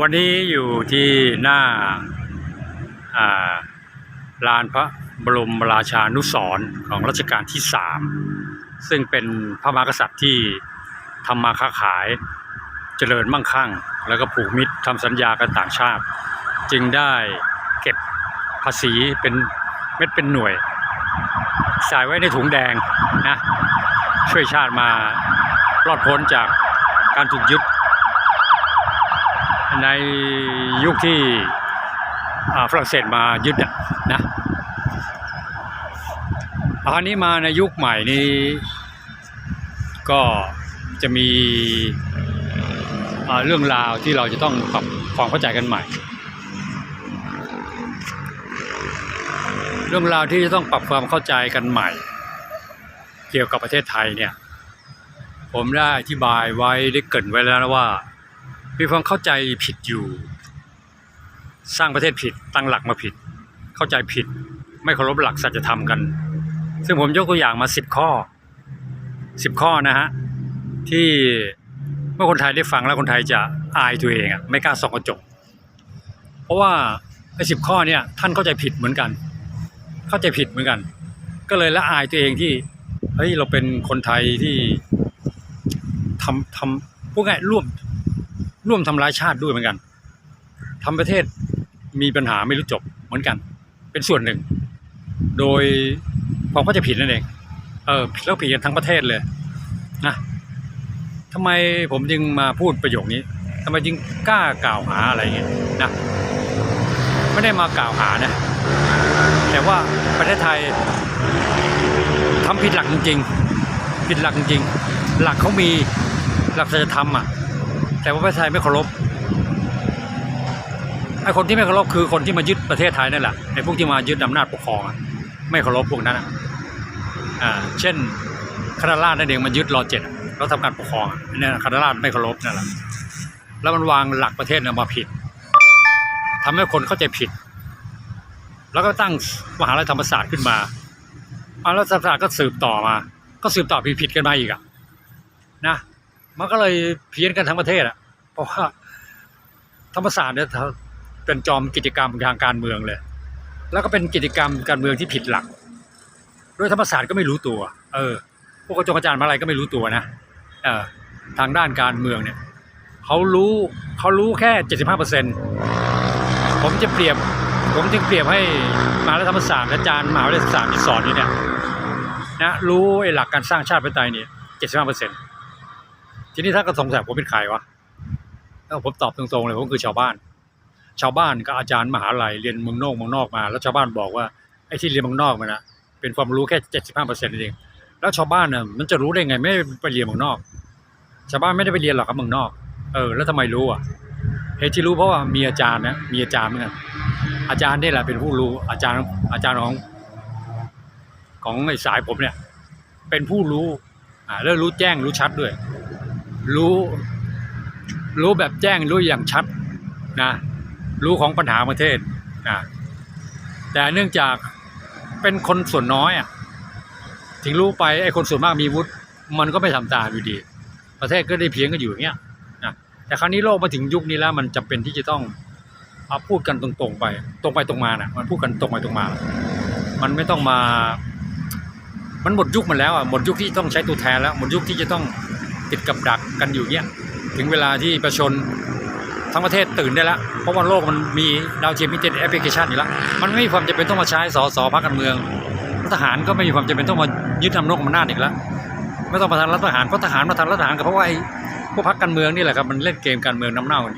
วันนี้อยู่ที่หน้าลานพระบรมราชานุสรของรัชกาลที่สามซึ่งเป็นพระมหากษัตริย์ที่ทำมาค้าขายเจริญมั่งคั่ง แล้วก็ผูกมิตรทำสัญญากันต่างชาติ จึงได้เก็บภาษีเป็นเม็ดเป็นหน่วย ใส่ไว้ในถุงแดงนะช่วยชาติมารอดพ้นจากการถูกยึด ในยุคที่ฝรั่งเศสมายึดนะอันนี้มาในยุคใหม่นี้ก็จะมีเรื่องราวที่เราจะต้องปรับความเข้าใจกันใหม่ เรื่องราวที่จะต้องปรับความเข้าใจกันใหม่ เกี่ยวกับประเทศไทยเนี่ย ผมได้อธิบายไว้ได้เกินไว้แล้วนะว่า มีความเข้าใจผิดอยู่ สร้างประเทศผิดตั้งหลักมาผิด เข้าใจผิด ไม่เคารพหลักสัจธรรมกัน ซึ่งผมยกตัวอย่างมาสิบข้อสิบข้อนะฮะที่เมื่อคนไทยได้ฟังแล้วคนไทยจะอายตัวเองอะไม่กล้าส่องกระจก เพราะว่าไอ้สิบข้อเนี่ยท่านเข้าใจผิดเหมือนกัน เข้าใจผิดเหมือนกัน ก็เลยละอายตัวเองที่เฮ้ยเราเป็นคนไทยที่ทำทำพวกง่ายร่วม ร่วมทำร้ายชาติด้วยเหมือนกันทำประเทศมีปัญหาไม่รู้จบเหมือนกัน เป็นส่วนหนึ่ง โดยความเข้าใจผิดนั่นเอง เออแล้วผิดกันทั้งประเทศเลยนะทำไมผมจึงมาพูดประโยคนี้ทำไมจึงกล้ากล่าวหาอะไรเงี้ยนะไม่ได้มากล่าวหานะแต่ว่าประเทศไทยทำผิดหลักจริงๆผิดหลักจริงๆหลักเขามีหลักศีลธรรมอะ แต่ว่าประเทศไทยไม่เคารพไอ้คนที่ไม่เคารพคือคนที่มายึดประเทศไทยนั่นแหละไอ้พวกที่มายึดอำนาจปกครองไม่เคารพพวกนั้นอ่าเช่นคณะราษฎรนั่นเองมายึดรอเจ็ดอะแล้วทำการปกครองอะเนี่ยคณะราษฎรไม่เคารพนั่นแหละแล้วมันวางหลักประเทศเนี่ยมาผิดทำให้คนเข้าใจผิด แล้วก็ตั้งมหาลัยธรรมศาสตร์ขึ้นมาอ่าแล้วธรรมศาสตร์ก็สืบต่อมา ก็สืบต่อผิดๆกันมาอีกอะนะ มันก็เลยเพี้ยนกันทั้งประเทศอะเพราะว่าธรรมศาสตร์เนี่ยเป็นจอมกิจกรรมทางการเมืองเลย แล้วก็เป็นกิจกรรมการเมืองที่ผิดหลักโดยธรรมศาสตร์ก็ไม่รู้ตัว เออ พวกกระจงอาจารย์มาอะไรก็ไม่รู้ตัวนะ เออ ทางด้านการเมืองเนี่ยเขารู้เขารู้แค่เจ็ดสิบห้าเปอร์เซ็นผมจะเปรียบ ผมจึงเปรียบให้มาวิทยาลัยธรรมศาสตร์อาจารย์มหาวิทยาลัยศาสตร์ที่สอนอยู่เนี่ยนะรู้ไอ้หลักการสร้างชาติประเทศไทยเนี่ยเจ็ดสิบห้าเปอร์เซ็นต์ ทีนี้ถ้าก็สงสัยผมเป็นใครวะแล้วผมตอบตรงๆเลยผมคือชาวบ้าน ชาวบ้านกับอาจารย์มหาลัยเรียนเมืองนอกเมืองนอกมา แล้วชาวบ้านบอกว่าไอ้ที่เรียนเมืองนอกมันนะเป็นความรู้แค่เจ็ดสิบห้าเปอร์เซ็นต์เองแล้วชาวบ้านน่ะมันจะรู้ได้ไงไม่ไปเรียนเมืองนอก ชาวบ้านไม่ได้ไปเรียนหรอกครับเมืองนอก เออ แล้วทำไมรู้อะเหตุที่รู้เพราะว่ามีอาจารย์นะมีอาจารย์เหมือนกันอาจารย์นี่แหละเป็นผู้รู้ อาจารย์อาจารย์ของของไอ้สายผมเนี่ย เป็นผู้รู้อ่าแล้วรู้แจ้งรู้ชัดด้วย รู้ รู้แบบแจ้งรู้อย่างชัดนะรู้ของปัญหาประเทศนะแต่เนื่องจากเป็นคนส่วนน้อยอะถึงรู้ไปไอ้คนส่วนมากมีวุฒิมันก็ไม่ทำตามอยู่ดี ประเทศก็ได้เพียงกันอยู่อย่างเงี้ยนะแต่คราวนี้โลกมาถึงยุคนี้แล้ว มันจำเป็นที่จะต้องเอาพูดกันตรงๆไป ตรงไปตรงมาน่ะ มันพูดกันตรงไปตรงมา มันไม่ต้องมา มันหมดยุคมันแล้วอะหมดยุคที่ต้องใช้ตัวแทนแล้วหมดยุคที่จะต้อง ติดกับดักกันอยู่เนี้ยถึงเวลาที่ประชาชนทั้งประเทศตื่นได้แล้ว เพราะว่าโลกมันมีดาวเทียมมิเต็ดแอปพลิเคชันอยู่แล้ว มันไม่มีความจำเป็นต้องมาใช้สสพรรคการเมืองทหารก็ไม่มีความจำเป็นต้องมายึดอำนาจอำนาจอีกแล้วไม่ต้องมาทำรัฐประหารเพราะทหารมาทำรัฐประหารก็เพราะว่าไอ้พวกพรรคการเมืองนี่แหละครับมันเล่นเกมการเมืองน้ำเน่ากัน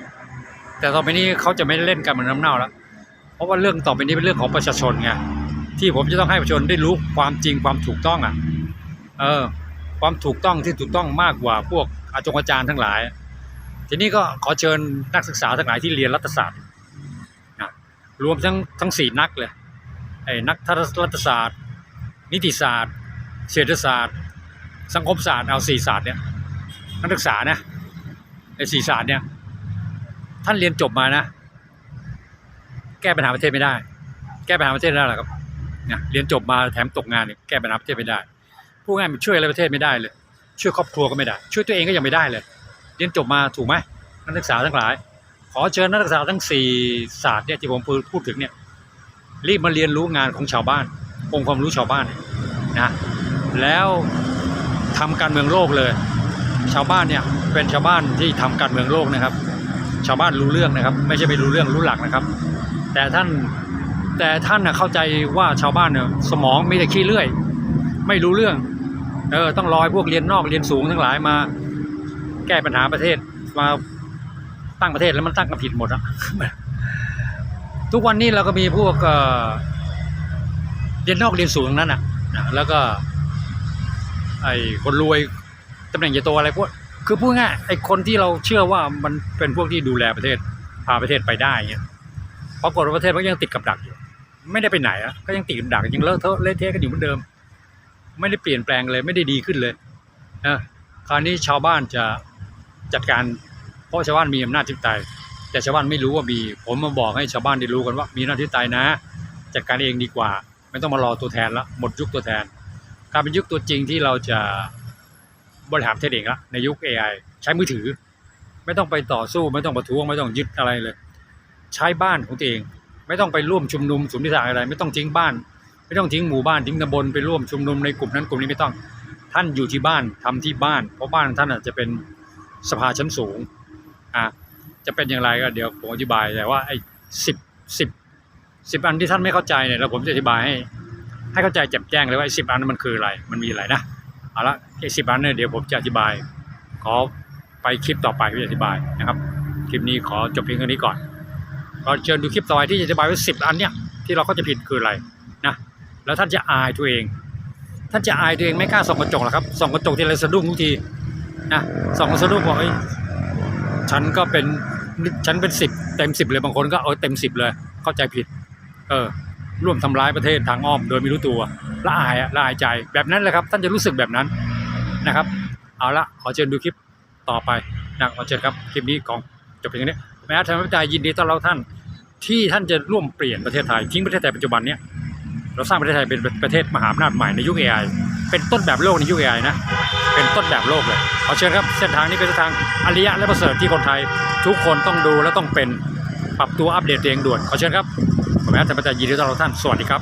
แต่ต่อไปนี้เขาจะไม่เล่นการเมืองน้ำเน่าแล้ว เพราะว่าเรื่องต่อไปนี้เป็นเรื่องของประชาชนไงที่ผมจะต้องให้ประชาชนได้รู้ความจริงความถูกต้องอะ เออ ความถูกต้องที่ถูกต้องมากกว่าพวกอาจงอาจารย์ทั้งหลาย ทีนี้ก็ขอเชิญนักศึกษาทั้งหลายที่เรียนรัฐศาสตร์นะรวมทั้งทั้งสี่นักเลยไอ้นักรัฐศาสตร์ นิติศาสตร์ เศรษฐศาสตร์ สังคมศาสตร์เอาสี่ศาสตร์เนี่ยนักศึกษานะไอ้สี่ศาสตร์เนี่ยท่านเรียนจบมานะ แก้ปัญหาประเทศไม่ได้ แก้ปัญหาประเทศได้หรอครับเนี่ยเรียนจบมาแถมตกงานเนี่ยแก้ปัญหาประเทศไม่ได้ พูดง่ายมันช่วยอะไรประเทศไม่ได้เลย ช่วยครอบครัวก็ไม่ได้ ช่วยตัวเองก็ยังไม่ได้เลยเรียนจบมาถูกไหมนักศึกษาทั้งหลาย ขอเชิญนักศึกษาทั้งสี่ศาสตร์เนี่ยที่ผมพูดถึงเนี่ยรีบมาเรียนรู้งานของชาวบ้านองค์ความรู้ชาวบ้านนะแล้วทำการเมืองโลกเลย ชาวบ้านเนี่ยเป็นชาวบ้านที่ทำการเมืองโลกนะครับ ชาวบ้านรู้เรื่องนะครับ ไม่ใช่ไม่รู้เรื่องรู้หลักนะครับ แต่ท่านแต่ท่านน่ะเข้าใจว่าชาวบ้านเนี่ยสมองมีแต่ขี้เลื่อย ไม่รู้เรื่อง เออต้องรอให้พวกเรียนนอกเรียนสูงทั้งหลายมา แก้ปัญหาประเทศมาตั้งประเทศแล้วมันตั้งกันผิดหมดอะทุกวันนี้เราก็มีพวกเออเรียนนอกเรียนสูงนั้นอะแล้วก็ ไอ้คนรวยตำแหน่งใหญ่โตอะไรพวกคือพูดง่ายไอ้คนที่เราเชื่อว่ามันเป็นพวกที่ดูแลประเทศพาประเทศไปได้เงี้ยปรากฏว่าประเทศมันยังติดกับดักอยู่ ไม่ได้ไปไหนอะก็ยังติดกับดักยังเลอะเทอะเละเทะกันอยู่เหมือนเดิม ไม่ได้เปลี่ยนแปลงเลยไม่ได้ดีขึ้นเลยเออคราวนี้ชาวบ้านจะจัดการ เพราะชาวบ้านมีอำนาจทิปไตยแต่ชาวบ้านไม่รู้ว่ามี ผมมาบอกให้ชาวบ้านได้รู้กันว่า มีอำนาจทิปไตยนะ จัดการเองดีกว่า ไม่ต้องมารอตัวแทนละหมดยุคตัวแทนการเป็นยุคตัวจริงที่เราจะบริหารประเทศเองละในยุค AI ใช้มือถือ ไม่ต้องไปต่อสู้ ไม่ต้องประท้วงไม่ต้องยึดอะไรเลย ใช้บ้านของตัวเอง ไม่ต้องไปร่วมชุมนุมสุนทรภาอะไร ไม่ต้องทิ้งบ้าน ไม่ต้องทิ้งหมู่บ้านทิ้งตำบลไปร่วมชุมนุมในกลุ่มนั้นกลุ่มนี้ไม่ต้อง ท่านอยู่ที่บ้านทำที่บ้าน เพราะบ้านท่านอาจจะเป็นสภาชั้นสูงอะจะเป็นอย่างไรก็เดี๋ยวผมอธิบายแต่ว่าไอ้สิบสิบสิบอันที่ท่านไม่เข้าใจเนี่ยแล้วผมจะอธิบายให้ ให้เข้าใจแจ่มแจ้งเลยว่าไอ้สิบอันนั้นมันคืออะไร มันมีอะไรนะเอาละไอ้สิบอันเนี่ยเดี๋ยวผมจะอธิบาย ขอไปคลิปต่อไปที่อธิบายนะครับ คลิปนี้ขอจบเพียงเท่านี้ก่อนก็เชิญดูคลิปต่อไปที่จะอธิบายว่าสิบอันเนี่ยที่เราเข้าใจผิดคืออะไร แล้วท่านจะอายตัวเอง ท่านจะอายตัวเองไม่กล้าส่องกระจกหรอกครับส่องกระจกทีไรสะดุ้งทุกทีนะส่องสะดุ้งบอกเอ้ฉันก็เป็นฉันเป็นสิบเต็มสิบเลยบางคนก็เออเต็มสิบเลยเข้าใจผิด เออ ร่วมทำร้ายประเทศทางอ้อม โดยไม่รู้ตัวละอายละอายใจแบบนั้นแหละครับ ท่านจะรู้สึกแบบนั้นนะครับ เอาละขอเชิญดูคลิปต่อไปนะขอเชิญครับคลิปนี้ของจบเพียงเท่านี้แม้ทางวิจัยยินดีต้อนรับท่าน ที่ท่านจะร่วมเปลี่ยนประเทศไทยทิ้งประเทศไทยปัจจุบันเนี้ย เราสร้างประเทศไทยเป็นประเทศมหาอำนาจใหม่ในยุค AI เป็นต้นแบบโลกในยุค AI นะ เป็นต้นแบบโลกเลยขอเชิญครับเส้นทางนี้เป็นเส้นทางอริยะและประเสริฐที่คนไทย ทุกคนต้องดูและต้องเป็นปรับตัวอัปเดตเองด่วนขอเชิญครับผมแอดธรรมจัยยินดีต้อนรับท่านสวัสดีครับ